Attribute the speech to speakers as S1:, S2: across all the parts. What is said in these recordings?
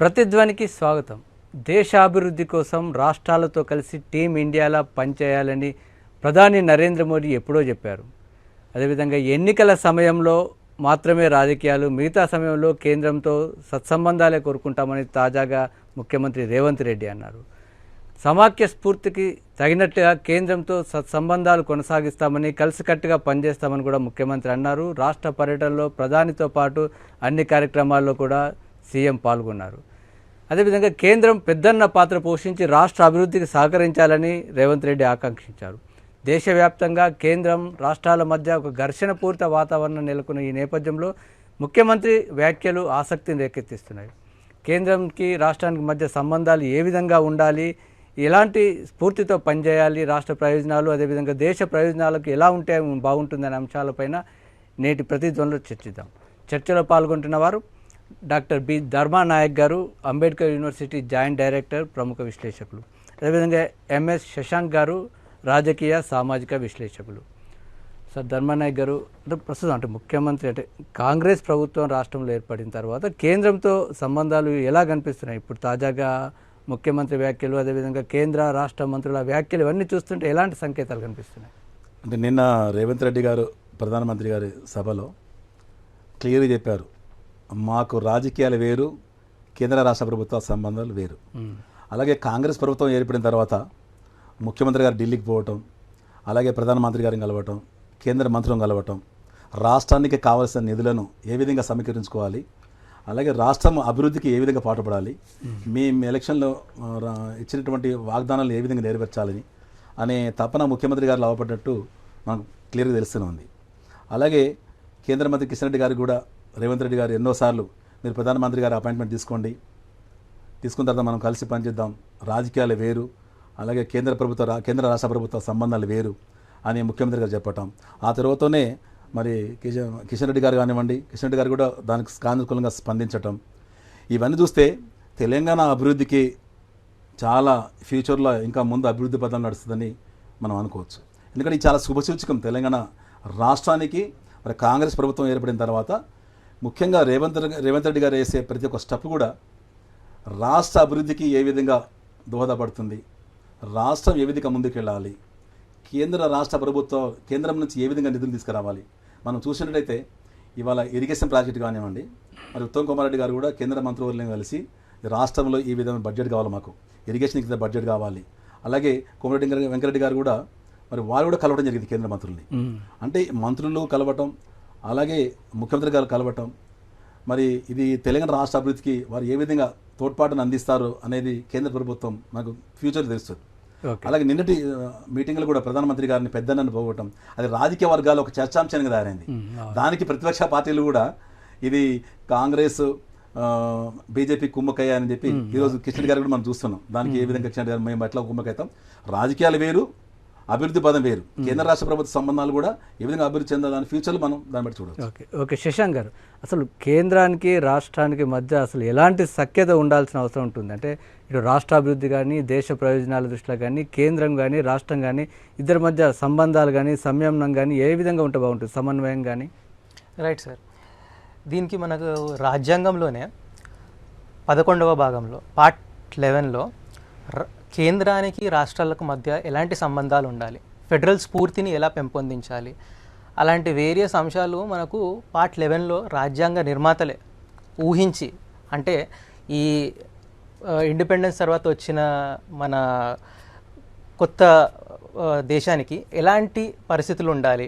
S1: ప్రతిధ్వనికి స్వాగతం. దేశాభివృద్ధి కోసం రాష్ట్రాలతో కలిసి టీం ఇండియాలా పనిచేయాలని ప్రధాని నరేంద్ర మోడీ ఎప్పుడో చెప్పారు. అదేవిధంగా ఎన్నికల సమయంలో మాత్రమే రాజకీయాలు మిగతా సమయంలో కేంద్రంతో సత్సంబంధాలే కోరుకుంటామని తాజాగా ముఖ్యమంత్రి రేవంత్ రెడ్డి అన్నారు. సమాఖ్య స్ఫూర్తికి తగినట్టుగా కేంద్రంతో సత్సంబంధాలు కొనసాగిస్తామని కలిసికట్టుగా పనిచేస్తామని కూడా ముఖ్యమంత్రి అన్నారు. రాష్ట్ర పర్యటనలో ప్రధానితో పాటు అన్ని కార్యక్రమాల్లో కూడా సీఎం పాల్గొన్నారు. అదేవిధంగా కేంద్రం పెద్దన్న పాత్ర పోషించి రాష్ట్ర అభివృద్ధికి సహకరించాలని రేవంత్ రెడ్డి ఆకాంక్షించారు. దేశవ్యాప్తంగా కేంద్రం రాష్ట్రాల మధ్య ఒక ఘర్షణపూరిత వాతావరణం నెలకొన్న ఈ నేపథ్యంలో ముఖ్యమంత్రి వ్యాఖ్యలు ఆసక్తిని రేకెత్తిస్తున్నాయి. కేంద్రంకి రాష్ట్రానికి మధ్య సంబంధాలు ఏ విధంగా ఉండాలి ఎలాంటి స్ఫూర్తితో పనిచేయాలి రాష్ట్ర ప్రయోజనాలు అదేవిధంగా దేశ ప్రయోజనాలకు ఎలా ఉంటే బాగుంటుందనే అంశాలపైన నేటి ప్రతిధ్వనిలో చర్చిద్దాం. చర్చలో పాల్గొంటున్న వారు డాక్టర్ బి ధర్మా నాయక్ గారు అంబేద్కర్ యూనివర్సిటీ జాయింట్ డైరెక్టర్ ప్రముఖ విశ్లేషకులు. అదేవిధంగా ఎంఎస్ శశాంక్ గారు రాజకీయ సామాజిక విశ్లేషకులు. సార్ ధర్మానాయక్ గారు అంటే ప్రస్తుతం అంటే ముఖ్యమంత్రి అంటే కాంగ్రెస్ ప్రభుత్వం రాష్ట్రంలో ఏర్పడిన తర్వాత కేంద్రంతో సంబంధాలు ఎలా కనిపిస్తున్నాయి? ఇప్పుడు తాజాగా ముఖ్యమంత్రి వ్యాఖ్యలు అదేవిధంగా కేంద్ర రాష్ట్ర మంత్రుల వ్యాఖ్యలు ఇవన్నీ చూస్తుంటే ఎలాంటి సంకేతాలు కనిపిస్తున్నాయి?
S2: అంటే నిన్న రేవంత్ రెడ్డి గారు ప్రధానమంత్రి గారి సభలో క్లియర్గా చెప్పారు. మాకు రాజకీయాలు వేరు కేంద్ర రాష్ట్ర ప్రభుత్వ సంబంధాలు వేరు. అలాగే కాంగ్రెస్ ప్రభుత్వం ఏర్పడిన తర్వాత ముఖ్యమంత్రి గారు ఢిల్లీకి పోవటం అలాగే ప్రధానమంత్రి గారిని కలవటం కేంద్ర మంత్రులను కలవటం రాష్ట్రానికి కావాల్సిన నిధులను ఏ విధంగా సమీకరించుకోవాలి అలాగే రాష్ట్రం అభివృద్ధికి ఏ విధంగా పాటుపడాలి మేము. ఎలక్షన్లో ఇచ్చినటువంటి వాగ్దానాలు ఏ విధంగా నెరవేర్చాలని అనే తపన ముఖ్యమంత్రి గారు లాభపడ్డట్టు మనకు క్లియర్గా తెలుస్తూనే ఉంది. అలాగే కేంద్ర మంత్రి కిషన్ రెడ్డి గారు కూడా రేవంత్ రెడ్డి గారు ఎన్నోసార్లు మీరు ప్రధానమంత్రి గారి అపాయింట్మెంట్ తీసుకోండి. తీసుకున్న తర్వాత మనం కలిసి పనిచేద్దాం. రాజకీయాలు వేరు అలాగే కేంద్ర ప్రభుత్వ కేంద్ర రాష్ట్ర ప్రభుత్వ సంబంధాలు వేరు అని ముఖ్యమంత్రి గారు చెప్పటం. ఆ తర్వాతనే మరి కిషన్ కిషన్ రెడ్డి గారు కానివ్వండి కిషన్ రెడ్డి గారు కూడా దానికి సానుకూలంగా స్పందించటం. ఇవన్నీ చూస్తే తెలంగాణ అభివృద్ధికి చాలా ఫ్యూచర్లో ఇంకా ముందు అభివృద్ధి పథం నడుస్తుందని మనం అనుకోవచ్చు. ఎందుకంటే ఇది చాలా శుభసూచకం తెలంగాణ రాష్ట్రానికి. మరి కాంగ్రెస్ ప్రభుత్వం ఏర్పడిన తర్వాత ముఖ్యంగా రేవంత్ రేవంత్ రెడ్డి గారు వేసే ప్రతి ఒక్క స్టెప్ కూడా రాష్ట్ర అభివృద్ధికి ఏ విధంగా దోహదపడుతుంది రాష్ట్రం ఏ విధంగా ముందుకెళ్ళాలి కేంద్ర రాష్ట్ర ప్రభుత్వం కేంద్రం నుంచి ఏ విధంగా నిధులు తీసుకురావాలి. మనం చూసినట్టయితే ఇవాళ ఇరిగేషన్ ప్రాజెక్ట్ కానివ్వండి మరి ఉత్తమ్ కుమార్ రెడ్డి గారు కూడా కేంద్ర మంత్రివర్యులను కలిసి రాష్ట్రంలో ఈ విధమైన బడ్జెట్ కావాలి మాకు. ఇరిగేషన్కి బడ్జెట్ కావాలి. అలాగే కోమరెడ్డి వెంకరెడ్డి గారు కూడా మరి వారు కూడా కలవడం జరిగింది కేంద్ర మంత్రుల్ని. అంటే మంత్రులు కలవటం అలాగే ముఖ్యమంత్రి గారు కలవటం మరి ఇది తెలంగాణ రాష్ట్ర అభివృద్ధికి వారు ఏ విధంగా తోడ్పాటును అందిస్తారు అనేది కేంద్ర ప్రభుత్వం మనకు ఫ్యూచర్ తెలుస్తుంది. అలాగే నిన్నటి మీటింగ్లో కూడా ప్రధానమంత్రి గారిని పెద్దన్నను పోగొట్టడం అది రాజకీయ వర్గాలు ఒక చర్చాంశంగా తయారైంది దానికి ప్రతిపక్ష పార్టీలు కూడా ఇది కాంగ్రెస్ బీజేపీ కుమ్మకయ్య అని చెప్పి ఈరోజు కిషన్ గారు కూడా మనం చూస్తున్నాం. దానికి ఏ విధంగా కిషన్ గారు మేము ఎట్లా కుమ్మకైతాం రాజకీయాలు వేరు అభివృద్ధి పదం వేరు. కేంద్ర రాష్ట్ర ప్రభుత్వ సంబంధాలు కూడా ఏ విధంగా అభివృద్ధి చెందాలని ఫ్యూచర్లో మనం దాన్ని బట్టి చూడవచ్చు.
S1: Okay okay. శశాంక్ గారు అసలు కేంద్రానికి రాష్ట్రానికి మధ్య అసలు ఎలాంటి సఖ్యత ఉండాల్సిన అవసరం ఉంటుంది? అంటే ఇటు రాష్ట్ర అభివృద్ధి కానీ దేశ ప్రయోజనాల దృష్టిలో కానీ కేంద్రం కానీ రాష్ట్రం కానీ ఇద్దరి మధ్య సంబంధాలు కానీ సంయమనం కానీ ఏ విధంగా ఉంటే బాగుంటుంది? సమన్వయం కానీ
S3: రైట్ సార్. దీనికి మనకు రాజ్యాంగంలోనే పదకొండవ భాగంలో పార్ట్ లెవెన్లో కేంద్రానికి రాష్ట్రాలకు మధ్య ఎలాంటి సంబంధాలు ఉండాలి? ఫెడరల్ స్ఫూర్తిని ఎలా పెంపొందించాలి? అలాంటి వేరియస్ అంశాలు మనకు పార్ట్ లెవెన్లో రాజ్యాంగ నిర్మాతలే ఊహించి అంటే ఈ ఇండిపెండెన్స్ తర్వాత వచ్చిన మన కొత్త దేశానికి ఎలాంటి పరిస్థితులు ఉండాలి?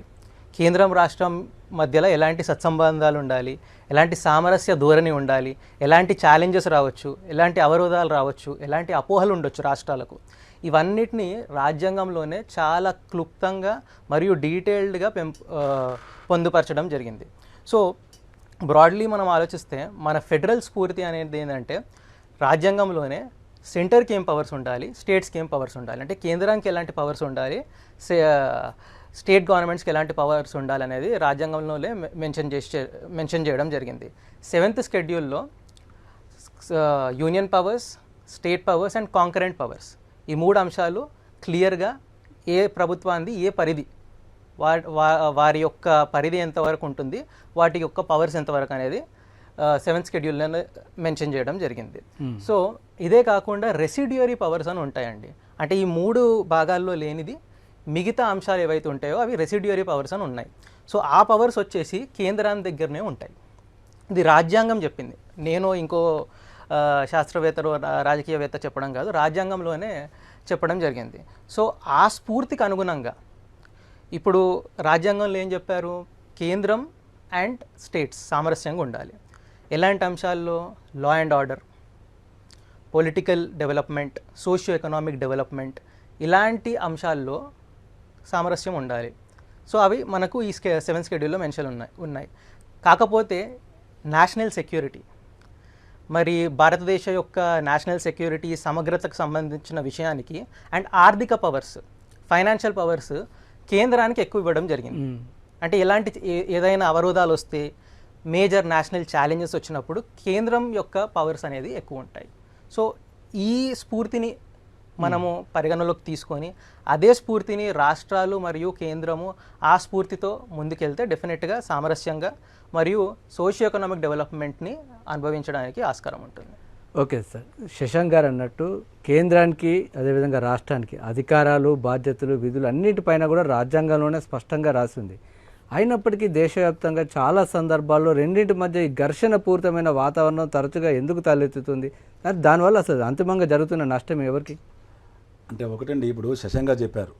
S3: కేంద్రం రాష్ట్రం మధ్యలో ఎలాంటి సత్సంబంధాలు ఉండాలి ఎలాంటి సామరస్య ధోరణి ఉండాలి ఎలాంటి ఛాలెంజెస్ రావచ్చు ఎలాంటి అవరోధాలు రావచ్చు ఎలాంటి అపోహలు ఉండొచ్చు రాష్ట్రాలకు. ఇవన్నిటిని రాజ్యాంగంలోనే చాలా క్లుప్తంగా మరియు డీటెయిల్డ్గా పెంపు పొందుపరచడం జరిగింది. సో బ్రాడ్లీ మనం ఆలోచిస్తే మన ఫెడరల్ స్ఫూర్తి అనేది ఏంటంటే రాజ్యాంగంలోనే సెంటర్కి ఏం పవర్స్ ఉండాలి స్టేట్స్కి ఏం పవర్స్ ఉండాలి అంటే కేంద్రానికి ఎలాంటి పవర్స్ ఉండాలి సే- స్టేట్ గవర్నమెంట్స్కి ఎలాంటి పవర్స్ ఉండాలి అనేది రాజ్యాంగంలోనే మెన్షన్ చేసి మెన్షన్ చేయడం జరిగింది. Seventh స్కెడ్యూల్లో union powers state powers and concurrent powers ఈ మూడు అంశాలు క్లియర్గా ఏ ప్రభుత్వాన్ని ఏ పరిధి వారి యొక్క పరిధి ఎంతవరకు ఉంటుంది వాటి యొక్క పవర్స్ ఎంతవరకు అనేది సెవెంత్ షెడ్యూల్లో మెన్షన్ చేయడం జరిగింది. సో ఇదే కాకుండా రెసిడ్యూరీ పవర్స్ అని ఉంటాయండి. అంటే ఈ మూడు భాగాల్లో లేనిది మిగతా అంశాలు ఏవైతే ఉంటాయో అవి రెసిడ్యూరీ పవర్స్ అని ఉన్నాయి. సో ఆ పవర్స్ వచ్చేసి కేంద్రాన్ని దగ్గరనే ఉంటాయి. ఇది రాజ్యాంగం చెప్పింది. నేను ఇంకో శాస్త్రవేత్తలు రాజకీయవేత్త చెప్పడం కాదు రాజ్యాంగంలోనే చెప్పడం జరిగింది. సో ఆ స్ఫూర్తికి అనుగుణంగా ఇప్పుడు రాజ్యాంగంలో ఏం చెప్పారు? కేంద్రం అండ్ స్టేట్స్ సామరస్యంగా ఉండాలి. ఎలాంటి అంశాల్లో? Law and order political development socio economic development ఇలాంటి అంశాల్లో సామరస్యం ఉండాలి. సో అవి మనకు ఈ స్కె సెవెన్ స్కెడ్యూల్లో మెన్షన్ ఉన్నాయి ఉన్నాయి. కాకపోతే నేషనల్ సెక్యూరిటీ. మరి భారతదేశ యొక్క నేషనల్ సెక్యూరిటీ సమగ్రతకు సంబంధించిన విషయానికి అండ్ ఆర్థిక పవర్స్ ఫైనాన్షియల్ పవర్స్ కేంద్రానికి ఎక్కువ ఇవ్వడం జరిగింది. అంటే ఎలాంటి ఏదైనా అవరోధాలు వస్తే మేజర్ నేషనల్ ఛాలెంజెస్ వచ్చినప్పుడు కేంద్రం యొక్క పవర్స్ అనేది ఎక్కువ ఉంటాయి. సో ఈ స్ఫూర్తిని మనము పరిగణలోకి తీసుకొని అదే స్ఫూర్తిని రాష్ట్రాలు మరియు కేంద్రము ఆ స్ఫూర్తితో ముందుకెళ్తే డెఫినెట్గా సామరస్యంగా మరియు సోషియో ఎకనామిక్ డెవలప్మెంట్ని అనుభవించడానికి ఆస్కారం ఉంటుంది.
S1: Okay sir. శశాంక్ గారు అన్నట్టు కేంద్రానికి అదేవిధంగా రాష్ట్రానికి అధికారాలు బాధ్యతలు విధులు అన్నిటిపైన కూడా రాజ్యాంగంలోనే స్పష్టంగా రాసింది. అయినప్పటికీ దేశవ్యాప్తంగా చాలా సందర్భాల్లో రెండింటి మధ్య ఈ ఘర్షణ పూరితమైన వాతావరణం తరచుగా ఎందుకు తలెత్తుతుంది? దానివల్ల అసలు అంతిమంగా జరుగుతున్న నష్టం ఎవరికి?
S2: అంటే ఒకటండి ఇప్పుడు శశంగా చెప్పారు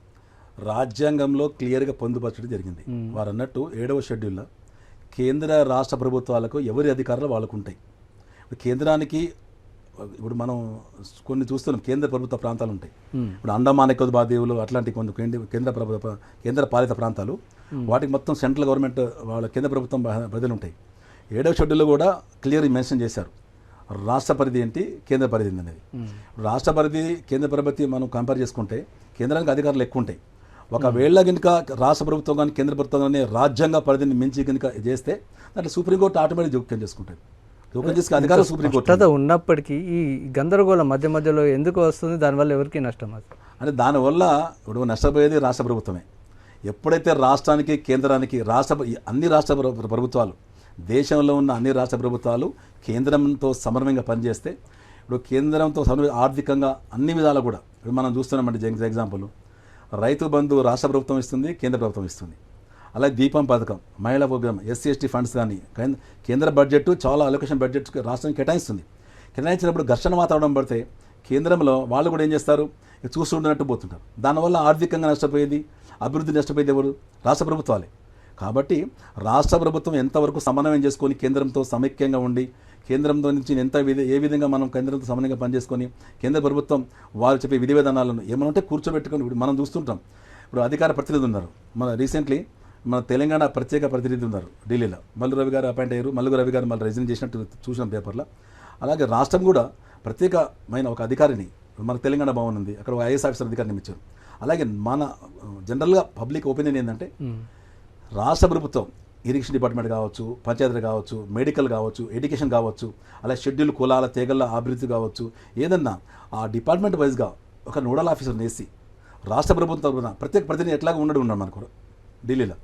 S2: రాజ్యాంగంలో క్లియర్గా పొందుపరచడం జరిగింది. వారు అన్నట్టు ఏడవ షెడ్యూల్లో కేంద్ర రాష్ట్ర ప్రభుత్వాలకు ఎవరి అధికారాలు వాళ్ళకు ఉంటాయి కేంద్రానికి ఇప్పుడు మనం కొన్ని చూస్తున్నాం కేంద్ర ప్రభుత్వ ప్రాంతాలు ఉంటాయి. ఇప్పుడు అండమాన్ నికోబార్ దీవులు అట్లాంటి కొన్ని కేంద్ర కేంద్ర ప్రభుత్వ కేంద్ర పాలిత ప్రాంతాలు వాటికి మొత్తం సెంట్రల్ గవర్నమెంట్ వాళ్ళ కేంద్ర ప్రభుత్వం ప్రజలు ఉంటాయి ఏడవ షెడ్యూల్లో కూడా క్లియర్ మెన్షన్ చేశారు. రాష్ట్ర పరిధి ఏంటి? కేంద్ర పరిధి అనేది రాష్ట్ర పరిధి కేంద్ర పరిధి మనం కంపేర్ చేసుకుంటే కేంద్రానికి అధికారులు ఎక్కువ ఉంటాయి. ఒకవేళ కనుక రాష్ట్ర ప్రభుత్వం కానీ కేంద్ర ప్రభుత్వం కానీ రాజ్యాంగ పరిధిని మించి కనుక చేస్తే దాంట్లో సుప్రీంకోర్టు ఆటోమేటిక్ జోక్యం చేసుకుంటుంది. జోక్యం చేసుకునే అధికారం సుప్రీంకోర్టు
S1: ఉన్నప్పటికీ ఈ గందరగోళం మధ్య మధ్యలో ఎందుకు వస్తుంది? దానివల్ల ఎవరికి నష్టం అసలు
S2: అంటే దానివల్ల ఇప్పుడు నష్టపోయేది రాష్ట్ర ప్రభుత్వమే. ఎప్పుడైతే రాష్ట్రానికి కేంద్రానికి రాష్ట్ర అన్ని రాష్ట్ర ప్ర- ప్రభుత్వాలు దేశంలో ఉన్న అన్ని రాష్ట్ర ప్రభుత్వాలు కేంద్రంతో సమన్వయంగా పనిచేస్తే ఇప్పుడు కేంద్రంతో సమన్వయ ఆర్థికంగా అన్ని విధాలు కూడా ఇప్పుడు మనం చూస్తున్నామంటే జంగ్ ఎగ్జాంపుల్ రైతు బంధు రాష్ట్ర ప్రభుత్వం ఇస్తుంది కేంద్ర ప్రభుత్వం ఇస్తుంది. అలాగే దీపం పథకం మహిళా ప్రోగ్రామ్ ఎస్సీ ఎస్టీ ఫండ్స్ కానీ కేంద్ర- బడ్జెట్ చాలా అలొకేషన్ బడ్జెట్ రాష్ట్రానికి కేటాయిస్తుంది. కేటాయించినప్పుడు ఘర్షణ వాతావరణం పడితే కేంద్రంలో వాళ్ళు కూడా ఏం చేస్తారు? చూస్తుండనట్టు పోతుంటారు. దానివల్ల ఆర్థికంగా నష్టపోయేది అభివృద్ధి నష్టపోయేది ఎవరు? రాష్ట్ర ప్రభుత్వాలే. కాబట్టి రాష్ట్ర ప్రభుత్వం ఎంతవరకు సమన్వయం చేసుకొని కేంద్రంతో సమైక్యంగా ఉండి కేంద్రంతో నుంచి ఎంత విధ ఏ విధంగా మనం కేంద్రంతో సమన్వయంగా పనిచేసుకొని కేంద్ర ప్రభుత్వం వారు చెప్పే విధి విధానాలను ఏమనంటే కూర్చోబెట్టుకొని ఇప్పుడు మనం చూస్తుంటాం. ఇప్పుడు అధికార ప్రతినిధి ఉన్నారు. మన రీసెంట్లీ మన తెలంగాణ ప్రత్యేక ప్రతినిధి ఉన్నారు ఢిల్లీలో. మల్లు రవి గారు అపాయింట్ అయ్యారు. మల్లు రవి గారు మళ్ళీ రిజైన్ చేసినట్టు చూసిన పేపర్లో. అలాగే రాష్ట్రం కూడా ప్రత్యేకమైన ఒక అధికారిని మన తెలంగాణ భవన్ ఉంది. అక్కడ ఒక ఐఏఎస్ ఆఫీసర్ అధికారిని ఇచ్చారు అలాగే మన జనరల్గా పబ్లిక్ ఒపీనియన్ ఏంటంటే రాష్ట్ర ప్రభుత్వం ఇరిగేషన్ డిపార్ట్మెంట్ కావచ్చు పంచాయతీ కావచ్చు మెడికల్ కావచ్చు ఎడ్యుకేషన్ కావచ్చు అలాగే షెడ్యూల్ కులాల తెగల అభివృద్ధి కావచ్చు ఏదన్నా ఆ డిపార్ట్మెంట్ వైజ్గా ఒక నోడల్ ఆఫీసర్ని వేసి రాష్ట్ర ప్రభుత్వం తరపున ప్రత్యేక ప్రతినిధి ఎట్లాగా ఉండడం ఉన్నాం మనకు ఢిల్లీలో.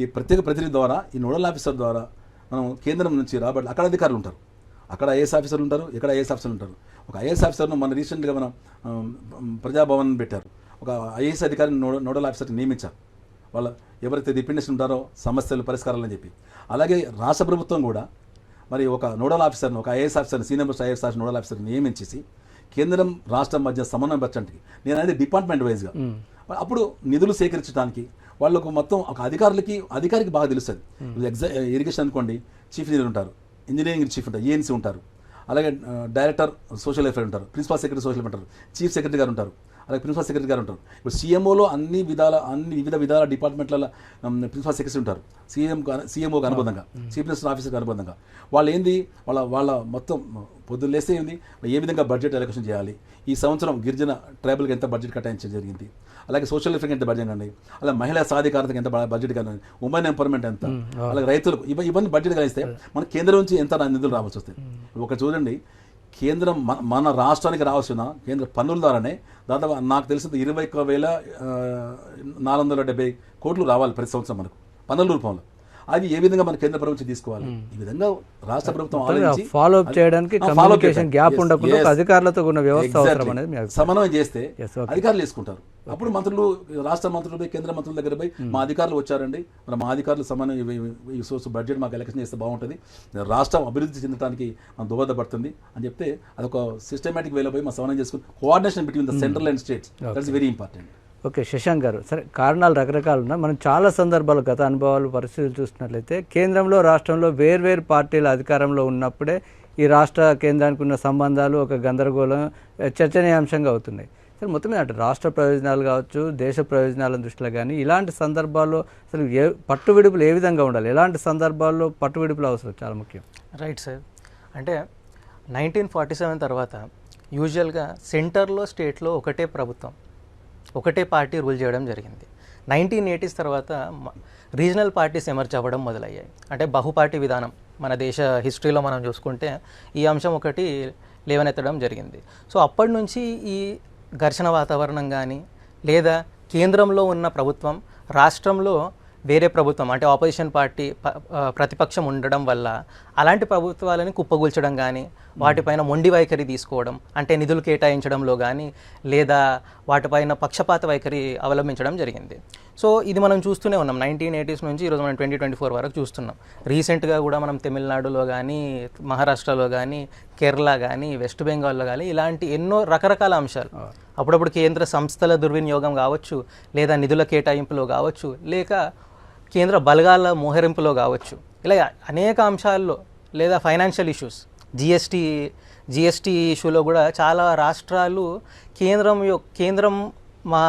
S2: ఈ ప్రత్యేక ప్రతినిధి ద్వారా ఈ నోడల్ ఆఫీసర్ ద్వారా మనం కేంద్రం నుంచి రాబట్టి అక్కడ అధికారులు ఉంటారు. అక్కడ ఐఏఎస్ ఆఫీసర్లు ఉంటారు ఇక్కడ ఐఏఎస్ ఆఫీసర్లు ఉంటారు. ఒక ఐఏఎస్ ఆఫీసర్ను మన రీసెంట్గా మనం ప్రజాభవన్ పెట్టారు. ఒక ఐఏఎస్ అధికారిని నోడల్ ఆఫీసర్ని నియమించారు. వాళ్ళ ఎవరైతే డిపెండెన్స్ ఉంటారో సమస్యలు పరిష్కారాలని చెప్పి. అలాగే రాష్ట్ర ప్రభుత్వం కూడా మరి ఒక నోడల్ ఆఫీసర్ని ఒక ఐఏఎస్ ఆఫీసర్ని senior most IAS officer nodal ఆఫీసర్ని నియమించేసి కేంద్రం రాష్ట్రం మధ్య సమన్వయం పరచడానికి నేను అనేది డిపార్ట్మెంట్ వైజ్గా. అప్పుడు నిధులు సేకరించడానికి వాళ్ళకు మొత్తం ఒక అధికారులకి అధికారికి బాగా తెలుస్తుంది. ఎగ్జా ఇరిగేషన్ అనుకోండి చీఫ్ ఇంజనీర్ ఉంటారు ఇంజనీరింగ్ చీఫ్ ఉంటారు ఏఎన్సీ ఉంటారు. అలాగే డైరెక్టర్ సోషల్ వెల్ఫేర్ ఉంటారు ప్రిన్సిపల్ సెక్రటరీ సోషల్ ఉంటారు చీఫ్ సెక్రటరీ గారు ఉంటారు. అలాగే ప్రిన్సిపల్ సెక్రటరీ గారు ఉంటారు ఇప్పుడు సీఎంఓలో అన్ని విధాల అన్ని వివిధ విధాల డిపార్ట్మెంట్ల ప్రిన్సిపల్ సెక్రటరీ ఉంటారు. సీఎం సీఎంఓకి అనుబంధంగా చీఫ్ మినిస్టర్ ఆఫీసర్కి అనుబంధంగా. వాళ్ళు ఏంది వాళ్ళ వాళ్ళ మొత్తం పొద్దున్న లేస్తే ఏంది? ఏ విధంగా బడ్జెట్ అలొకేషన్ చేయాలి? ఈ సంవత్సరం గిరిజన ట్రైబల్కి ఎంత బడ్జెట్ కేటాయించడం జరిగింది? అలాగే సోషల్ వెల్ఫేర్కి ఎంత బడ్జెట్ అండి అలాగే మహిళా సాధికారతకి ఎంత బడ్జెట్ కానీ ఉమెన్ ఎంపవర్మెంట్ ఎంత? అలాగే రైతులకు ఇవ ఇవన్నీ బడ్జెట్ కలిస్తే మన కేంద్రం నుంచి ఎంత నిధులు రావాల్సి వస్తాయి? ఒక చూడండి. కేంద్రం మన- మన రాష్ట్రానికి రావాల్సిన కేంద్ర పన్నుల ద్వారానే దాదాపు నాకు తెలిసింది ఇరవై ఒక్క వేల నాలుగు వందల డెబ్బై కోట్లు రావాలి ప్రతి సంవత్సరం మనకు పన్నుల రూపంలో. అది ఏ విధంగా మన కేంద్ర ప్రభుత్వం తీసుకోవాలి? ఈ విధంగా రాష్ట్ర ప్రభుత్వం
S1: ఫాలో అప్ చేయడానికి కమ్యూనికేషన్. గ్యాప్ ఉండకుండా. అధికారులతో ఉన్న వ్యవస్థ. అవసరం అనేది.
S2: సమన్వయం చేస్తే. అధికారులు వేసుకుంటారు. అప్పుడు మంత్రులు రాష్ట్ర మంత్రులు పోయి కేంద్ర మంత్రుల దగ్గర పోయి మా అధికారులు వచ్చారండి. మరి మా అధికారులు సమన్వయం సోర్స్ బడ్జెట్ మాకు ఎలక్షన్ చేస్తే బాగుంటుంది. రాష్ట్రం అభివృద్ధి చెందడానికి మనం దోహదపడుతుంది అని చెప్తే అదొక సిస్టమేటిక్ వేలో పోయి మనం సమన్వయం చేసుకుని coordination between the central and states that's very important
S1: okay Shashank garu. సరే కారణాలు రకరకాలు ఉన్నాయి మనం చాలా సందర్భాలు గత అనుభవాలు పరిస్థితులు చూసినట్లయితే కేంద్రంలో రాష్ట్రంలో వేర్వేరు పార్టీల అధికారంలో ఉన్నప్పుడే ఈ రాష్ట్ర కేంద్రానికి ఉన్న సంబంధాలు ఒక గందరగోళం చర్చనీయాంశంగా అవుతున్నాయి. సరే మొత్తం మీద అటు రాష్ట్ర ప్రయోజనాలు కావచ్చు దేశ ప్రయోజనాల దృష్టిలో కానీ ఇలాంటి సందర్భాల్లో అసలు ఏ పట్టు విడుపులు ఏ విధంగా ఉండాలి? ఎలాంటి సందర్భాల్లో పట్టు విడుపులు అవసరం? చాలా ముఖ్యం.
S3: Right sir. అంటే నైన్టీన్ ఫార్టీ సెవెన్ తర్వాత యూజువల్గా సెంటర్లో స్టేట్లో ఒకటే ప్రభుత్వం. ఒకటే పార్టీ రూల్ చేయడం జరిగింది. నైన్టీన్ ఎయిటీస్ తర్వాత రీజనల్ పార్టీస్ ఎమర్జ్ అవ్వడం మొదలయ్యాయి. అంటే బహుపార్టీ విధానం మన దేశ హిస్టరీలో మనం చూసుకుంటే ఈ అంశం ఒకటి లేవనెత్తడం జరిగింది. సో అప్పటి నుంచి ఈ ఘర్షణ వాతావరణం కానీ లేదా కేంద్రంలో ఉన్న ప్రభుత్వం రాష్ట్రంలో వేరే ప్రభుత్వం అంటే ఆపోజిషన్ పార్టీ ప- ప్రతిపక్షం ఉండడం వల్ల అలాంటి ప్రభుత్వాలని కుప్పగూల్చడం కానీ వాటిపైన మొండి వైఖరి తీసుకోవడం అంటే నిధులు కేటాయించడంలో కానీ లేదా వాటిపైన పక్షపాత వైఖరి అవలంబించడం జరిగింది. సో ఇది మనం చూస్తూనే ఉన్నాం. నైన్టీన్ ఎయిటీస్ నుంచి ఈరోజు మనం ట్వంటీ ట్వంటీ ఫోర్ వరకు చూస్తున్నాం. రీసెంట్గా కూడా మనం తమిళనాడులో కానీ మహారాష్ట్రలో కానీ కేరళ కానీ వెస్ట్ బెంగాల్లో కానీ ఇలాంటి ఎన్నో రకరకాల అంశాలు. అప్పుడప్పుడు కేంద్ర సంస్థల దుర్వినియోగం కావచ్చు లేదా నిధుల కేటాయింపులో కావచ్చు లేక కేంద్ర బలగాల మోహరింపులో కావచ్చు. ఇలా అనేక అంశాల్లో లేదా ఫైనాన్షియల్ ఇష్యూస్ జిఎస్టీ జిఎస్టీ ఇష్యూలో కూడా చాలా రాష్ట్రాలు కేంద్రం యొ- కేంద్రం మా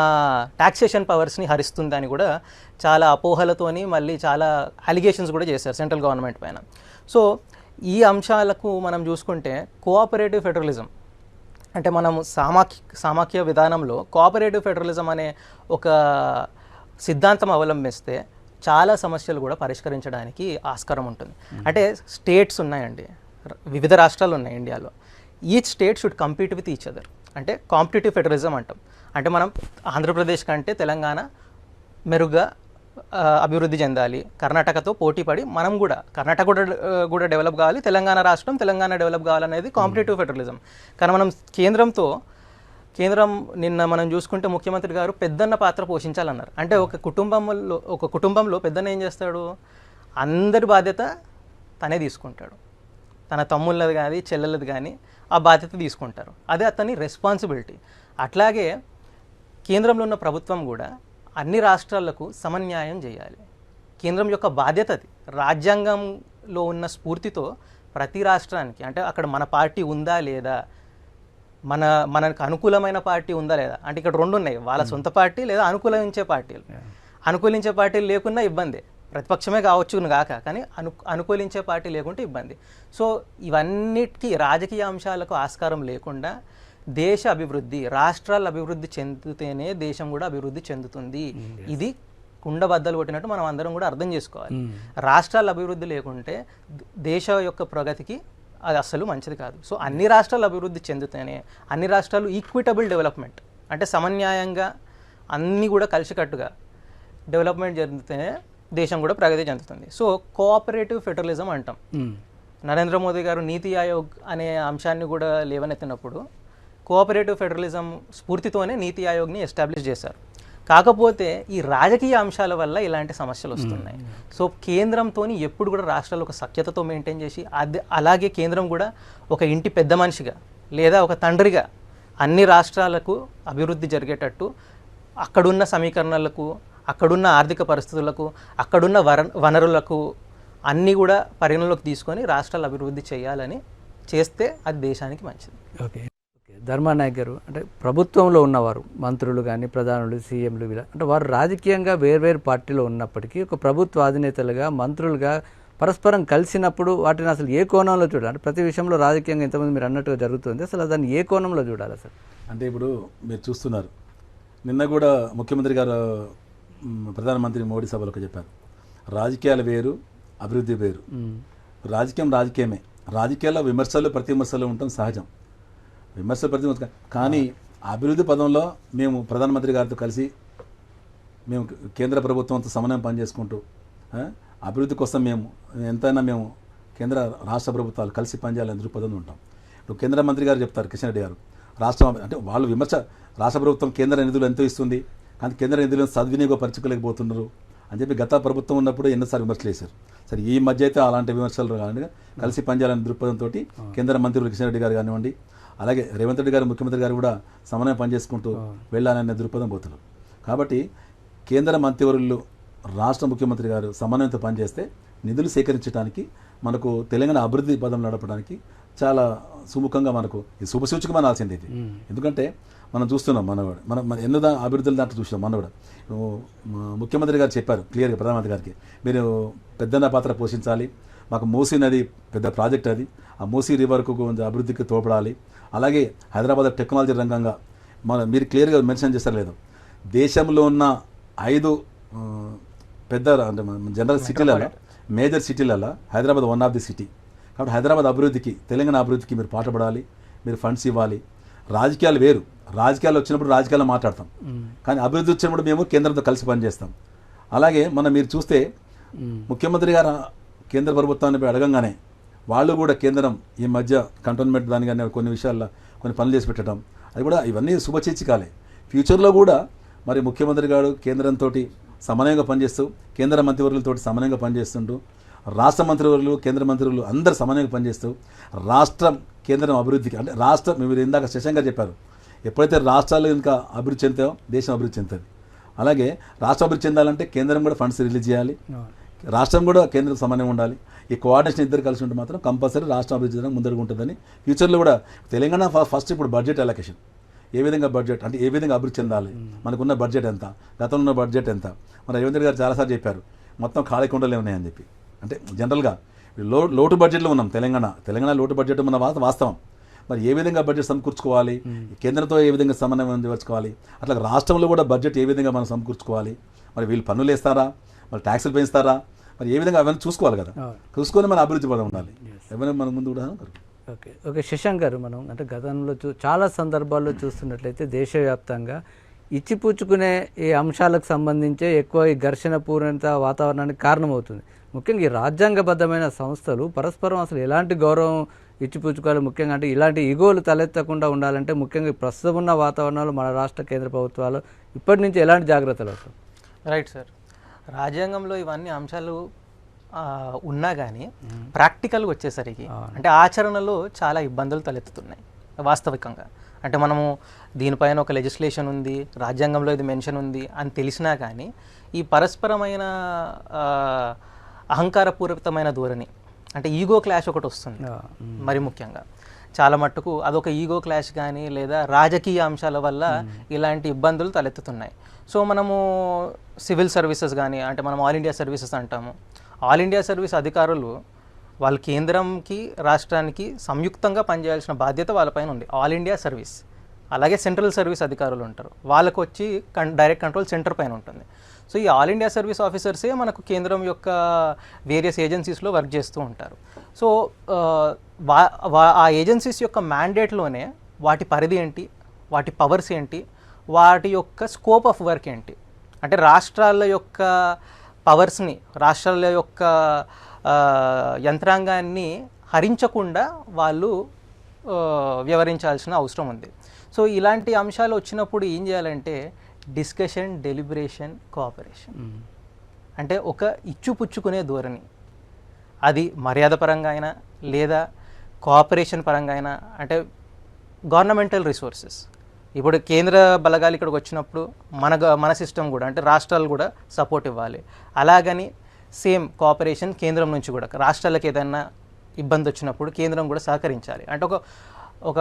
S3: టాక్సేషన్ పవర్స్ని హరిస్తుందని కూడా చాలా అపోహలతోని మళ్ళీ చాలా అలిగేషన్స్ కూడా చేశారు సెంట్రల్ గవర్నమెంట్ పైన. సో ఈ అంశాలకు మనం చూసుకుంటే కోఆపరేటివ్ ఫెడరలిజం అంటే మనం సామాఖ్య సామాఖ్య విధానంలో కోఆపరేటివ్ ఫెడరలిజం అనే ఒక సిద్ధాంతం అవలంబిస్తే చాలా సమస్యలు కూడా పరిష్కరించడానికి ఆస్కారం ఉంటుంది. అంటే స్టేట్స్ ఉన్నాయండి. వివిధ రాష్ట్రాలు ఉన్నాయి ఇండియాలో. Each state should compete with each other అంటే కాంపిటేటివ్ ఫెడరలిజం అంటాం. అంటే మనం ఆంధ్రప్రదేశ్ కంటే తెలంగాణ మెరుగ్గా అభివృద్ధి చెందాలి. కర్ణాటకతో పోటీ పడి మనం కూడా కర్ణాటక కూడా కూడా డెవలప్ కావాలి. తెలంగాణ రాష్ట్రం తెలంగాణ డెవలప్ కావాలనేది కాంపిటేటివ్ ఫెడరలిజం కానీ మనం కేంద్రంతో కేంద్రం నిన్న మనం చూసుకుంటే ముఖ్యమంత్రి గారు పెద్దన్న పాత్ర పోషించాలన్నారు. అంటే ఒక కుటుంబంలో ఒక కుటుంబంలో పెద్దన్న ఏం చేస్తాడు? అందరి బాధ్యత తనే తీసుకుంటాడు. తన తమ్ముళ్ళది కానీ చెల్లెలది కానీ ఆ బాధ్యత తీసుకుంటారు. అదే అతని రెస్పాన్సిబిలిటీ అట్లాగే కేంద్రంలో ఉన్న ప్రభుత్వం కూడా అన్ని రాష్ట్రాలకు సమన్యాయం చేయాలి. కేంద్రం యొక్క బాధ్యత అది. రాజ్యాంగంలో ఉన్న స్ఫూర్తితో ప్రతి రాష్ట్రానికి అంటే అక్కడ మన పార్టీ ఉందా లేదా మన మనకు అనుకూలమైన పార్టీ ఉందా లేదా అంటే ఇక్కడ రెండు ఉన్నాయి. వాళ్ళ సొంత పార్టీ లేదా అనుకూలించే పార్టీలు. అనుకూలించే పార్టీలు లేకున్నా ఇబ్బంది. ప్రతిపక్షమే కావచ్చు కాక కానీ అను అనుకూలించే పార్టీ లేకుంటే ఇబ్బంది. సో ఇవన్నిటికీ రాజకీయ అంశాలకు ఆస్కారం లేకుండా దేశ అభివృద్ధి రాష్ట్రాల అభివృద్ధి చెందితేనే దేశం కూడా అభివృద్ధి చెందుతుంది. ఇది కుండ బద్దలు కొట్టినట్టు మనం అందరం కూడా అర్థం చేసుకోవాలి. రాష్ట్రాల అభివృద్ధి లేకుంటే దేశ యొక్క ప్రగతికి అది అస్సలు మంచిది కాదు. సో అన్ని రాష్ట్రాలు అభివృద్ధి చెందితేనే అన్ని రాష్ట్రాలు ఈక్విటబుల్ డెవలప్మెంట్ అంటే సమన్యాయంగా అన్నీ కూడా కలిసికట్టుగా డెవలప్మెంట్ జరిగితేనే దేశం కూడా ప్రగతి చెందుతుంది. సో కోఆపరేటివ్ ఫెడరలిజం అంటాం. నరేంద్ర మోదీ గారు నీతి ఆయోగ్ అనే అంశాన్ని కూడా లేవనెత్తినప్పుడు కోఆపరేటివ్ ఫెడరలిజం స్ఫూర్తితోనే నీతి ఆయోగ్ని ఎస్టాబ్లిష్ చేశారు. కాకపోతే ఈ రాజకీయ అంశాల వల్ల ఇలాంటి సమస్యలు వస్తున్నాయి. సో కేంద్రంతో ఎప్పుడు కూడా రాష్ట్రాలు ఒక సఖ్యతతో మెయింటైన్ చేసి అది అలాగే కేంద్రం కూడా ఒక ఇంటి పెద్ద మనిషిగా లేదా ఒక తండ్రిగా అన్ని రాష్ట్రాలకు అభివృద్ధి జరిగేటట్టు అక్కడున్న సమీకరణలకు అక్కడున్న ఆర్థిక పరిస్థితులకు అక్కడున్న వర వనరులకు అన్నీ కూడా పరిగణలోకి తీసుకొని రాష్ట్రాలు అభివృద్ధి చేయాలని చేస్తే అది దేశానికి మంచిది.
S1: ఓకే. ఓకే. ధర్మానాయక్ గారు అంటే ప్రభుత్వంలో ఉన్నవారు మంత్రులు కానీ ప్రధానులు సీఎంలు వీళ్ళ అంటే వారు రాజకీయంగా వేర్వేరు పార్టీలో ఉన్నప్పటికీ ఒక ప్రభుత్వ అధినేతలుగా మంత్రులుగా పరస్పరం కలిసినప్పుడు వాటిని అసలు ఏ కోణంలో చూడాలి? అంటే ప్రతి విషయంలో రాజకీయంగా ఇంతమంది మీరు అన్నట్టుగా జరుగుతుంది. అసలు దాన్ని ఏ కోణంలో చూడాలి అసలు?
S2: అంటే ఇప్పుడు మీరు చూస్తున్నారు. నిన్న కూడా ముఖ్యమంత్రి గారు ప్రధానమంత్రి మోడీ సభలకు చెప్పారు. రాజకీయాలు వేరు అభివృద్ధి వేరు. రాజకీయం రాజకీయమే. రాజకీయాల్లో విమర్శలు ప్రతి విమర్శలు ఉండటం సహజం. విమర్శలు ప్రతి విమర్శ కానీ అభివృద్ధి పదంలో మేము ప్రధానమంత్రి గారితో కలిసి మేము కేంద్ర ప్రభుత్వంతో సమన్వయం పనిచేసుకుంటూ అభివృద్ధి కోసం మేము ఎంతైనా మేము కేంద్ర రాష్ట్ర ప్రభుత్వాలు కలిసి పనిచేయాలని దృక్పథంలో ఉంటాం. ఇప్పుడు కేంద్ర మంత్రి గారు చెప్తారు కిషన్ రెడ్డి గారు. రాష్ట్రం అంటే వాళ్ళు విమర్శ రాష్ట్ర ప్రభుత్వం కేంద్ర నిధులు ఎంతో ఇస్తుంది. కానీ కేంద్ర నిధులను సద్వినియోగపరచుకోలేకపోతున్నారు అని చెప్పి గత ప్రభుత్వం ఉన్నప్పుడు ఎన్నోసార్లు విమర్శలు చేశారు సరే ఈ మధ్య అయితే అలాంటి విమర్శలు కానీ కలిసి పనిచేయాలనే దృక్పథంతో కేంద్ర మంత్రులు కిషన్ రెడ్డి గారు కానివ్వండి అలాగే రేవంత్ రెడ్డి గారు ముఖ్యమంత్రి గారు కూడా సమన్వయం పనిచేసుకుంటూ వెళ్ళాలనే దృక్పథం పోతున్నారు. కాబట్టి కేంద్ర మంత్రివర్యులు రాష్ట్ర ముఖ్యమంత్రి గారు సమన్వయంతో పనిచేస్తే నిధులు సేకరించడానికి మనకు తెలంగాణ అభివృద్ధి పదం నడపడానికి చాలా సుముఖంగా మనకు ఇది శుభసూచకం అనాల్సింది ఇది. ఎందుకంటే మనం చూస్తున్నాం మనవాడు. మనం మన ఎన్నో అభివృద్ధులు దాంట్లో చూసినాం మనవాడు. ముఖ్యమంత్రి గారు చెప్పారు క్లియర్గా ప్రధానమంత్రి గారికి. మీరు పెద్దన్న పాత్ర పోషించాలి. మాకు మూసీ నది పెద్ద ప్రాజెక్ట్ అది. ఆ మూసీ రివర్కు కొంచెం అభివృద్ధికి తోపడాలి అలాగే హైదరాబాద్ టెక్నాలజీ రంగంగా మన మీరు క్లియర్గా మెన్షన్ చేస్తారు లేదు దేశంలో ఉన్న ఐదు పెద్ద అంటే మన జనరల్ సిటీలలో మేజర్ సిటీలలో Hyderabad one of the city. కాబట్టి హైదరాబాద్ అభివృద్ధికి తెలంగాణ అభివృద్ధికి మీరు పాటుపడాలి. మీరు ఫండ్స్ ఇవ్వాలి. రాజకీయాలు వేరు. రాజకీయాలు వచ్చినప్పుడు రాజకీయాలు మాట్లాడతాం. కానీ అభివృద్ధి వచ్చినప్పుడు మేము కేంద్రంతో కలిసి పనిచేస్తాం. అలాగే మనం మీరు చూస్తే ముఖ్యమంత్రి గారు కేంద్ర ప్రభుత్వాన్ని అడగంగానే వాళ్ళు కూడా కేంద్రం ఈ మధ్య కంటోన్మెంట్ దాని కానీ కొన్ని విషయాల్లో కొన్ని పనులు చేసి పెట్టడం అది కూడా ఇవన్నీ శుభచీచికాలే ఫ్యూచర్లో కూడా మరి ముఖ్యమంత్రి గారు కేంద్రంతో సమన్వయంగా పనిచేస్తూ కేంద్ర మంత్రివర్యులతో సమన్వయంగా పనిచేస్తుంటూ రాష్ట్ర మంత్రివర్యులు కేంద్ర మంత్రులు అందరు సమన్వయంగా పనిచేస్తూ రాష్ట్రం కేంద్రం అభివృద్ధికి అంటే రాష్ట్రం మీరు ఇందాక శశంగా చెప్పారు ఎప్పుడైతే రాష్ట్రాలు ఇంకా అభివృద్ధి చెందుతాయో దేశం అభివృద్ధి చెందుతుంది. అలాగే రాష్ట్రం అభివృద్ధి చెందాలంటే కేంద్రం కూడా ఫండ్స్ రిలీజ్ చేయాలి. రాష్ట్రం కూడా కేంద్రం సమన్వయం ఉండాలి. ఈ కోఆర్డినేషన్ ఇద్దరు కలిసి ఉంటే మాత్రం కంపల్సరీ రాష్ట్రం అభివృద్ధి ముందడుగు ఉంటుందని ఫ్యూచర్లో కూడా తెలంగాణ ఫస్ట్ ఇప్పుడు బడ్జెట్ అలొకేషన్ ఏ విధంగా బడ్జెట్ అంటే ఏ విధంగా అభివృద్ధి చెందాలి? మనకున్న బడ్జెట్ ఎంత? గతంలో ఉన్న బడ్జెట్ ఎంత? మన రేవంత్ రెడ్డి గారు చాలాసార్లు చెప్పారు మొత్తం ఖాళీ కుండలే ఉన్నాయని చెప్పి. అంటే జనరల్గా లో లోటు బడ్జెట్లో ఉన్నాం తెలంగాణ. తెలంగాణ లోటు బడ్జెట్ మన వాస్తవం. మరి ఏ విధంగా బడ్జెట్ సమకూర్చుకోవాలి? కేంద్రంతో ఏ విధంగా సమన్వయం చేర్చుకోవాలి అట్లా రాష్ట్రంలో కూడా బడ్జెట్ ఏ విధంగా మనం సమకూర్చుకోవాలి? మరి వీళ్ళు పన్నులు వేస్తారా? మరి ట్యాక్సులు పెంచుతారా? మరి ఏ విధంగా అవన్నీ చూసుకోవాలి కదా. చూసుకొని మన అభివృద్ధి పదం ఉండాలి. ఎవరైనా మన ముందు కూడా.
S1: ఓకే. ఓకే శశాంక్ గారు మనం అంటే గతంలో చూ చాలా సందర్భాల్లో చూస్తున్నట్లయితే దేశవ్యాప్తంగా ఇచ్చిపుచ్చుకునే ఈ అంశాలకు సంబంధించే ఎక్కువ ఈ ఘర్షణ పూర్ణత వాతావరణానికి కారణమవుతుంది. ముఖ్యంగా ఈ రాజ్యాంగబద్ధమైన సంస్థలు పరస్పరం అసలు ఎలాంటి గౌరవం ఇచ్చిపుచ్చుకోవాలి ముఖ్యంగా అంటే ఇలాంటి ఈగోలు తలెత్తకుండా ఉండాలంటే ముఖ్యంగా ప్రస్తుతం ఉన్న వాతావరణంలో మన రాష్ట్ర కేంద్ర ప్రభుత్వాలు ఇప్పటి నుంచి ఎలాంటి జాగ్రత్తలు అవసరం?
S3: Right sir. రాజ్యాంగంలో ఇవన్నీ అంశాలు ఉన్నా కానీ ప్రాక్టికల్గా వచ్చేసరికి అంటే ఆచరణలో చాలా ఇబ్బందులు తలెత్తుతున్నాయి వాస్తవికంగా. అంటే మనము దీనిపైన ఒక లెజిస్లేషన్ ఉంది రాజ్యాంగంలో ఇది మెన్షన్ ఉంది అని తెలిసినా కానీ ఈ పరస్పరమైన అహంకారపూరితమైన ధోరణి అంటే ఈగో క్లాష్ ఒకటి వస్తుంది. మరి ముఖ్యంగా. చాలా మట్టుకు అదొక ఈగో క్లాష్ కానీ లేదా రాజకీయ అంశాల వల్ల ఇలాంటి ఇబ్బందులు తలెత్తుతున్నాయి. సో మనము సివిల్ సర్వీసెస్ కానీ అంటే మనం ఆల్ ఇండియా సర్వీసెస్ అంటాము. ఆల్ ఇండియా సర్వీస్ అధికారులు వాళ్ళు కేంద్రంకి రాష్ట్రానికి సంయుక్తంగా పనిచేయాల్సిన బాధ్యత వాళ్ళపైన ఉంది. All India service. అలాగే సెంట్రల్ సర్వీస్ అధికారులు ఉంటారు. వాళ్ళకు వచ్చి కన్ డైరెక్ట్ కంట్రోల్ సెంటర్ పైన ఉంటుంది. సో ఈ ఆల్ ఇండియా సర్వీస్ ఆఫీసర్సే మనకు కేంద్రం యొక్క వేరియస్ ఏజెన్సీస్లో వర్క్ చేస్తూ ఉంటారు. సో ఆ, వా ఆ ఏజెన్సీస్ యొక్క మ్యాండేట్లోనే వాటి పరిధి ఏంటి వాటి పవర్స్ ఏంటి వాటి యొక్క స్కోప్ ఆఫ్ వర్క్ ఏంటి? అంటే రాష్ట్రాల యొక్క పవర్స్ని రాష్ట్రాల యొక్క యంత్రాంగాన్ని హరించకుండా వాళ్ళు వ్యవహరించాల్సిన అవసరం ఉంది. సో ఇలాంటి అంశాలు వచ్చినప్పుడు ఏం చేయాలంటే డిస్కషన్ డెలిబరేషన్ కోఆపరేషన్. అంటే ఒక ఇచ్చుపుచ్చుకునే ధోరణి. అది మర్యాద పరంగా అయినా లేదా కోఆపరేషన్ పరంగా అయినా అంటే గవర్నమెంటల్ రిసోర్సెస్. ఇప్పుడు కేంద్ర బలగాలు ఇక్కడికి వచ్చినప్పుడు మన మన సిస్టమ్ కూడా అంటే రాష్ట్రాలు కూడా సపోర్ట్ ఇవ్వాలి. అలాగని సేమ్ కోఆపరేషన్ కేంద్రం నుంచి కూడా రాష్ట్రాలకు ఏదైనా ఇబ్బంది వచ్చినప్పుడు కేంద్రం కూడా సహకరించాలి. అంటే ఒక ఒక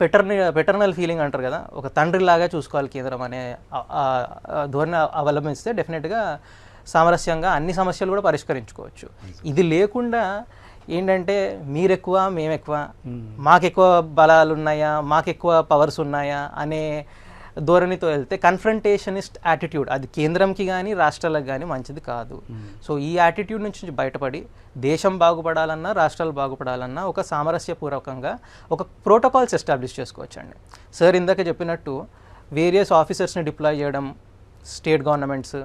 S3: పెటర్ని పెటర్నల్ ఫీలింగ్ అంటారు కదా ఒక తండ్రిలాగా చూసుకోవాలి కేంద్రం అనే ధోరణి అవలంబిస్తే డెఫినెట్గా సామరస్యంగా అన్ని సమస్యలు కూడా పరిష్కరించుకోవచ్చు. ఇది లేకుండా ఏంటంటే మీరెక్కువ మేమెక్కువ మాకెక్కువ బలాలు ఉన్నాయా మాకెక్కువ పవర్స్ ఉన్నాయా అనే ధోరణితో వెళ్తే కన్ఫ్రంటేషనిస్ట్ యాటిట్యూడ్ అది కేంద్రంకి కానీ రాష్ట్రాలకు కానీ మంచిది కాదు. సో ఈ యాటిట్యూడ్ నుంచి బయటపడి దేశం బాగుపడాలన్నా రాష్ట్రాలు బాగుపడాలన్నా ఒక సామరస్యపూర్వకంగా ఒక ప్రోటోకాల్స్ ఎస్టాబ్లిష్ చేసుకోవచ్చండి. సార్ ఇందాక చెప్పినట్టు వేరియస్ ఆఫీసర్స్ని డిప్లాయ్ చేయడం స్టేట్ గవర్నమెంట్స్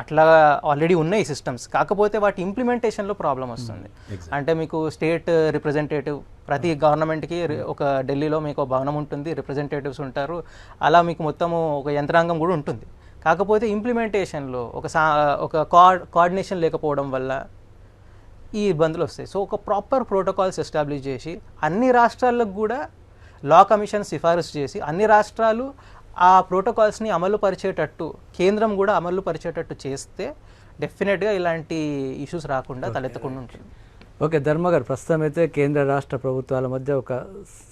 S3: అట్లా ఆల్రెడీ ఉన్నాయి సిస్టమ్స్ కాకపోతే వాటి ఇంప్లిమెంటేషన్లో ప్రాబ్లం వస్తుంది. అంటే మీకు స్టేట్ రిప్రజెంటేటివ్ ప్రతి గవర్నమెంట్కి ఒక ఢిల్లీలో మీకు భవనం ఉంటుంది రిప్రజెంటేటివ్స్ ఉంటారు. అలా మీకు మొత్తము ఒక యంత్రాంగం కూడా ఉంటుంది. కాకపోతే ఇంప్లిమెంటేషన్లో ఒక సా ఒక కోఆ కోఆర్డినేషన్ లేకపోవడం వల్ల ఈ ఇబ్బందులు వస్తాయి. సో ఒక ప్రాపర్ ప్రోటోకాల్స్ ఎస్టాబ్లిష్ చేసి అన్ని రాష్ట్రాలకు కూడా లా కమిషన్ సిఫారసు చేసి అన్ని రాష్ట్రాలు ఆ ప్రోటోకాల్స్ని అమలు పరిచేటట్టు కేంద్రం కూడా అమలు పరిచేటట్టు చేస్తే డెఫినెట్గా ఇలాంటి ఇష్యూస్ రాకుండా తలెత్తకుండా ఉంటుంది.
S1: ఓకే ధర్మ గారు ప్రస్తుతం అయితే కేంద్ర రాష్ట్ర ప్రభుత్వాల మధ్య ఒక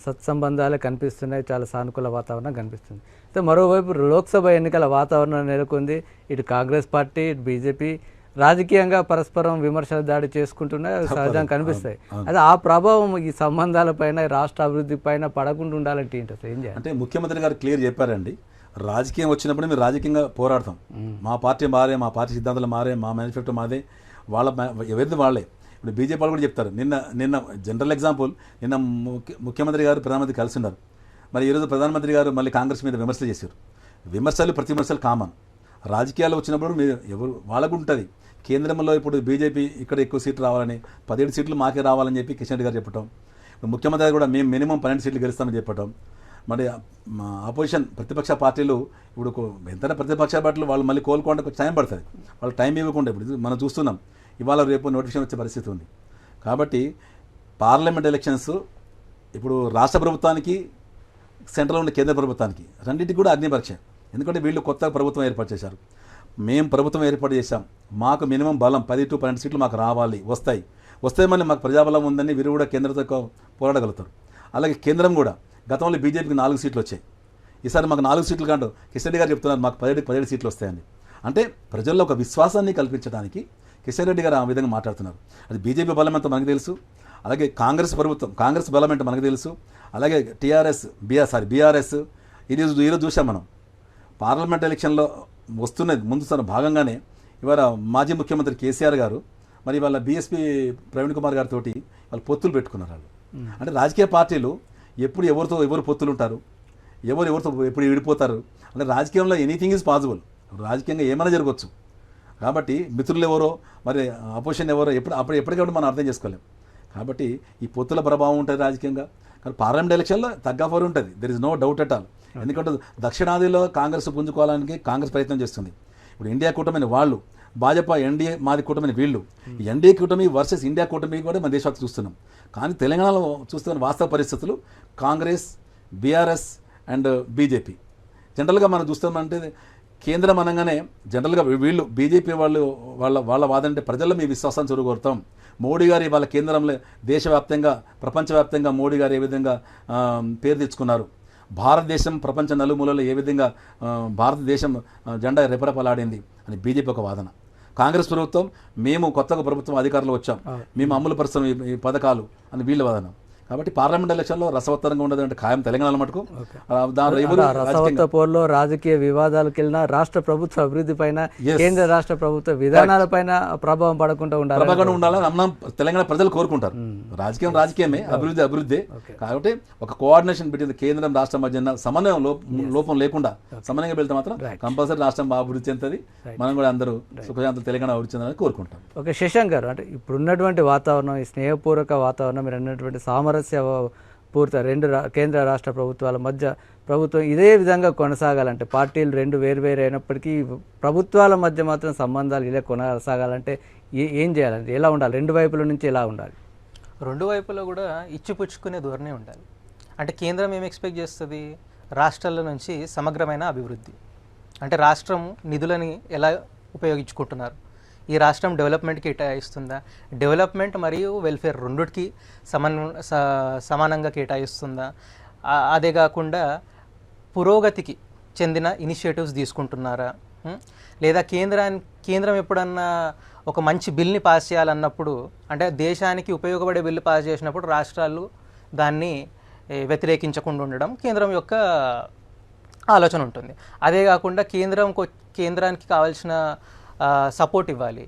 S1: సత్సంబంధాలే కనిపిస్తున్నాయి చాలా సానుకూల వాతావరణం కనిపిస్తుంది. అయితే మరోవైపు లోక్సభ ఎన్నికల వాతావరణం నెలకొంది. ఇటు కాంగ్రెస్ పార్టీ ఇటు బీజేపీ రాజకీయంగా పరస్పరం విమర్శల దాడి చేసుకుంటున్నాయి అవి సహజంగా కనిపిస్తాయి. అదే ఆ ప్రభావం ఈ సంబంధాలపైన ఈ రాష్ట్ర అభివృద్ధి పైన పడకుండా ఉండాలంటే ఏంటి అసలు? ఏం చేయాలి?
S2: అంటే ముఖ్యమంత్రి గారు క్లియర్ చెప్పారండి రాజకీయం వచ్చినప్పుడు మేము రాజకీయంగా పోరాడతాం. మా పార్టీ మారే మా పార్టీ సిద్ధాంతాలు మారే మా మేనిఫెస్టో మాదే వాళ్ళ ఎవరిది వాళ్ళే. ఇప్పుడు బీజేపీ వాళ్ళు కూడా చెప్తారు నిన్న నిన్న జనరల్ ఎగ్జాంపుల్ నిన్న ముఖ్య- ముఖ్యమంత్రి గారు ప్రధానమంత్రి కలిసి ఉన్నారు. మరి ఈరోజు ప్రధానమంత్రి గారు మళ్ళీ కాంగ్రెస్ మీద విమర్శలు చేశారు. విమర్శలు ప్రతి విమర్శలు కామన్. రాజకీయాలు వచ్చినప్పుడు మీరు ఎవరు వాళ్ళకు ఉంటుంది. కేంద్రంలో ఇప్పుడు బీజేపీ ఇక్కడ ఎక్కువ సీట్లు రావాలని పదిహేడు సీట్లు మాకే రావాలని చెప్పి కిషన్ రెడ్డి గారు చెప్పటం. ఇప్పుడు ముఖ్యమంత్రి గారు కూడా మేము మినిమం పన్నెండు సీట్లు గెలుస్తామని చెప్పటం. మరి మా ఆపోజిషన్ ప్రతిపక్ష పార్టీలు ఇప్పుడు ఎంత ప్రతిపక్ష పార్టీలు వాళ్ళు మళ్ళీ కోలుకోవడానికి టైం పడుతుంది. వాళ్ళు టైం ఇవ్వకుండా ఇప్పుడు మనం చూస్తున్నాం. ఇవాళ రేపు నోటిఫికేషన్ వచ్చే పరిస్థితి ఉంది. కాబట్టి పార్లమెంట్ ఎలక్షన్స్ ఇప్పుడు రాష్ట్ర ప్రభుత్వానికి సెంట్రల్ ఉన్న కేంద్ర ప్రభుత్వానికి రెండింటికి కూడా అగ్నిపరీక్ష. ఎందుకంటే వీళ్ళు కొత్త ప్రభుత్వం ఏర్పాటు చేశారు. మేము ప్రభుత్వం ఏర్పాటు చేశాం. మాకు మినిమం బలం పది టు పన్నెండు సీట్లు మాకు రావాలి. వస్తాయి. వస్తే మళ్ళీ మాకు ప్రజాబలం ఉందని వీరు కూడా కేంద్రంతో పోరాడగలుగుతారు. అలాగే కేంద్రం కూడా గతంలో బీజేపీకి నాలుగు సీట్లు వచ్చాయి. ఈసారి మాకు నాలుగు సీట్లు కాదు కిషన్ రెడ్డి గారు చెప్తున్నారు మాకు పదిహేడు పదిహేడు సీట్లు వస్తాయని. అంటే ప్రజల్లో ఒక విశ్వాసాన్ని కల్పించడానికి కిషన్ రెడ్డి గారు ఆ విధంగా మాట్లాడుతున్నారు. అది బీజేపీ బలం ఎంత మనకు తెలుసు? అలాగే కాంగ్రెస్ ప్రభుత్వం కాంగ్రెస్ బలం ఏంటో మనకు తెలుసు? అలాగే టీఆర్ఎస్ బీఆర్ సారీ బీఆర్ఎస్ ఈరోజు ఈరోజు చూసాం మనం. పార్లమెంట్ ఎలక్షన్లో వస్తున్నది ముందు సార్ భాగంగానే ఇవాళ మాజీ ముఖ్యమంత్రి కేసీఆర్ గారు మరి వాళ్ళ బీఎస్పీ ప్రవీణ్ కుమార్ గారితో వాళ్ళు పొత్తులు పెట్టుకున్నారు వాళ్ళు. అంటే రాజకీయ పార్టీలు ఎప్పుడు ఎవరితో ఎవరు పొత్తులు ఉంటారు ఎవరు ఎవరితో ఎప్పుడు విడిపోతారు అంటే రాజకీయంలో ఎనీథింగ్ ఈజ్ పాసిబుల్ రాజకీయంగా ఏమైనా జరగవచ్చు కాబట్టి మిత్రులు ఎవరో మరి అపోజిషన్ ఎవరో ఎప్పుడు అప్పుడు ఎప్పటికప్పుడు మనం అర్థం చేసుకోలేం. కాబట్టి ఈ పొత్తుల ప్రభావం ఉంటుంది రాజకీయంగా. కానీ పార్లమెంట్ ఎలక్షన్లో తగ్గఫోరు ఉంటుంది. There is no doubt at all ఎందుకంటే దక్షిణాదిలో కాంగ్రెస్ పుంజుకోవడానికి కాంగ్రెస్ ప్రయత్నం చేస్తుంది. ఇప్పుడు ఇండియా కూటమిని వాళ్ళు భాజపా ఎన్డీఏ మాది కూటమిని వీళ్ళు ఎన్డీఏ కూటమి వర్సెస్ ఇండియా కూటమి కూడా మన దేశవ్యాప్తి చూస్తున్నాం. కానీ తెలంగాణలో చూస్తున్న వాస్తవ పరిస్థితులు కాంగ్రెస్ బీఆర్ఎస్ అండ్ బీజేపీ. జనరల్గా మనం చూస్తామంటే కేంద్రం అనగానే జనరల్గా వీళ్ళు బీజేపీ వాళ్ళు వాళ్ళ వాళ్ళ వాదన అంటే ప్రజల్లో మీ విశ్వాసాన్ని చూరగొడతాం మోడీ గారు వాళ్ళ కేంద్రంలో దేశవ్యాప్తంగా ప్రపంచవ్యాప్తంగా మోడీ గారు ఏ విధంగా పేరు తెచ్చుకున్నారు? భారతదేశం ప్రపంచ నలుమూలలో ఏ విధంగా భారతదేశం జెండా రెపరెపలాడింది అని బీజేపీ ఒక వాదన. కాంగ్రెస్ ప్రభుత్వం మేము కొత్తగా ప్రభుత్వం అధికారంలో వచ్చాం. మేము అమలు పరుస్తున్నాం ఈ- ఈ పథకాలు అని వీళ్ళ వాదన. కాబట్టి పార్లమెంట్ ఎలక్షన్లో రసవత్తరంగా ఉండదు అంటే ఖాయం తెలంగాణ మటుకు.
S1: రసవత్త పోరులో రాజకీయ వివాదాలకు వెళ్ళినా రాష్ట్ర ప్రభుత్వ అభివృద్ధి పైన. కేంద్ర రాష్ట్ర ప్రభుత్వ విధానాలపైన ప్రభావం పడకుండా ఉండాలి
S2: ప్రభాకరణ ఉండాలని తెలంగాణ ప్రజలు కోరుకుంటారు. రాజకీయం రాజకీయమే అభివృద్ధి అభివృద్ధి. కాబట్టి ఒక కోఆర్డినేషన్ పెట్టింది కేంద్రం రాష్ట్రం మధ్య సమన్వయం లోప- లేకుండా సమన్వయంగా వెళ్తే మాత్రం కంపల్సరీ రాష్ట్రం అభివృద్ధి చెందుతుంది. మనం కూడా అందరూ సుఖశాంతులు తెలంగాణ అభివృద్ధి చెందాలని కోరుకుంటాం.
S1: ఓకే శశాంక్ గారు అంటే ఇప్పుడున్నటువంటి వాతావరణం ఈ స్నేహపూర్వక వాతావరణం మీరు అన్నటువంటి సామరస్య పూర్త రెండు రా- కేంద్ర రాష్ట్ర ప్రభుత్వాల మధ్య ప్రభుత్వం ఇదే విధంగా కొనసాగాలంటే పార్టీలు రెండు వేరు వేరు అయినప్పటికీ ప్రభుత్వాల మధ్య మాత్రం సంబంధాలు ఇలా కొనసాగాలంటే ఏ- ఏం చేయాలంటే ఎలా ఉండాలి? రెండు వైపుల నుంచి ఎలా ఉండాలి?
S3: రెండు వైపులో కూడా ఇచ్చిపుచ్చుకునే ధోరణి ఉండాలి. అంటే కేంద్రం ఏం ఎక్స్పెక్ట్ చేస్తుంది? రాష్ట్రాల నుంచి సమగ్రమైన అభివృద్ధి. అంటే రాష్ట్రం నిధులని ఎలా ఉపయోగించుకుంటున్నారు? ఈ రాష్ట్రం డెవలప్మెంట్కి కేటాయిస్తుందా? డెవలప్మెంట్ మరియు వెల్ఫేర్ రెండుకి సమన్ స- సమానంగా కేటాయిస్తుందా? అదే కాకుండా పురోగతికి చెందిన ఇనిషియేటివ్స్ తీసుకుంటున్నారా? లేదా కేంద్రాన్ని కేంద్రం ఎప్పుడన్నా ఒక మంచి బిల్ని పాస్ చేయాలన్నప్పుడు అంటే దేశానికి ఉపయోగపడే బిల్లు పాస్ చేసినప్పుడు రాష్ట్రాలు దాన్ని వ్యతిరేకించకుండా ఉండడం కేంద్రం యొక్క ఆలోచన ఉంటుంది. అదే కాకుండా కేంద్రం కేంద్రానికి కావాల్సిన సపోర్ట్ ఇవ్వాలి.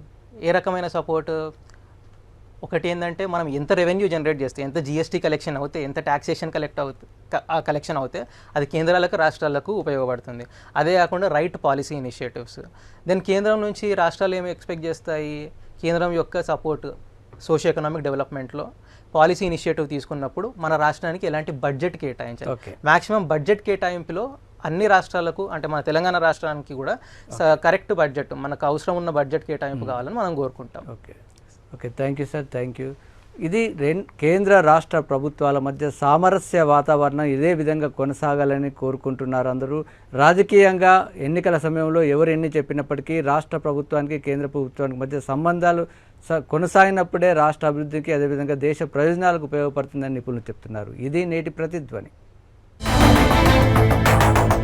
S3: ఏ రకమైన సపోర్ట్ ఒకటి ఏంటంటే మనం ఎంత రెవెన్యూ జనరేట్ చేస్తే ఎంత జిఎస్టీ కలెక్షన్ అవుతే ఎంత ట్యాక్సేషన్ కలెక్ట్ అవుతే కలెక్షన్ అవుతే అది కేంద్రాలకు రాష్ట్రాలకు ఉపయోగపడుతుంది. అదే కాకుండా రైట్ పాలసీ ఇనిషియేటివ్స్ దెన్ కేంద్రం నుంచి రాష్ట్రాలు ఏమి ఎక్స్పెక్ట్ చేస్తాయి? కేంద్రం యొక్క సపోర్ట్ సోషియో ఎకనామిక్ డెవలప్మెంట్లో పాలసీ ఇనిషియేటివ్ తీసుకున్నప్పుడు మన రాష్ట్రానికి ఎలాంటి బడ్జెట్ కేటాయించాలి. మాక్సిమం బడ్జెట్ కేటాయింపులో అన్ని రాష్ట్రాలకు అంటే మన తెలంగాణ రాష్ట్రానికి కూడా కరెక్ట్ బడ్జెట్ మనకు అవసరం ఉన్న బడ్జెట్ కేటాయింపు కావాలని మనం కోరుకుంటాం.
S1: Okay. Okay thank you sir thank you ఇది కేంద్ర రాష్ట్ర ప్రభుత్వాల మధ్య సామరస్య వాతావరణం ఇదే విధంగా కొనసాగాలని కోరుకుంటున్నారు అందరూ. రాజకీయంగా ఎన్నికల సమయంలో ఎవరు ఎన్ని చెప్పినప్పటికీ రాష్ట్ర ప్రభుత్వానికి కేంద్ర ప్రభుత్వానికి మధ్య సంబంధాలు స- కొనసాగినప్పుడే రాష్ట్ర అభివృద్ధికి అదేవిధంగా దేశ ప్రయోజనాలకు ఉపయోగపడుతుందని నిపుణులు చెప్తున్నారు. ఇది నేటి ప్రతిధ్వని Thank you.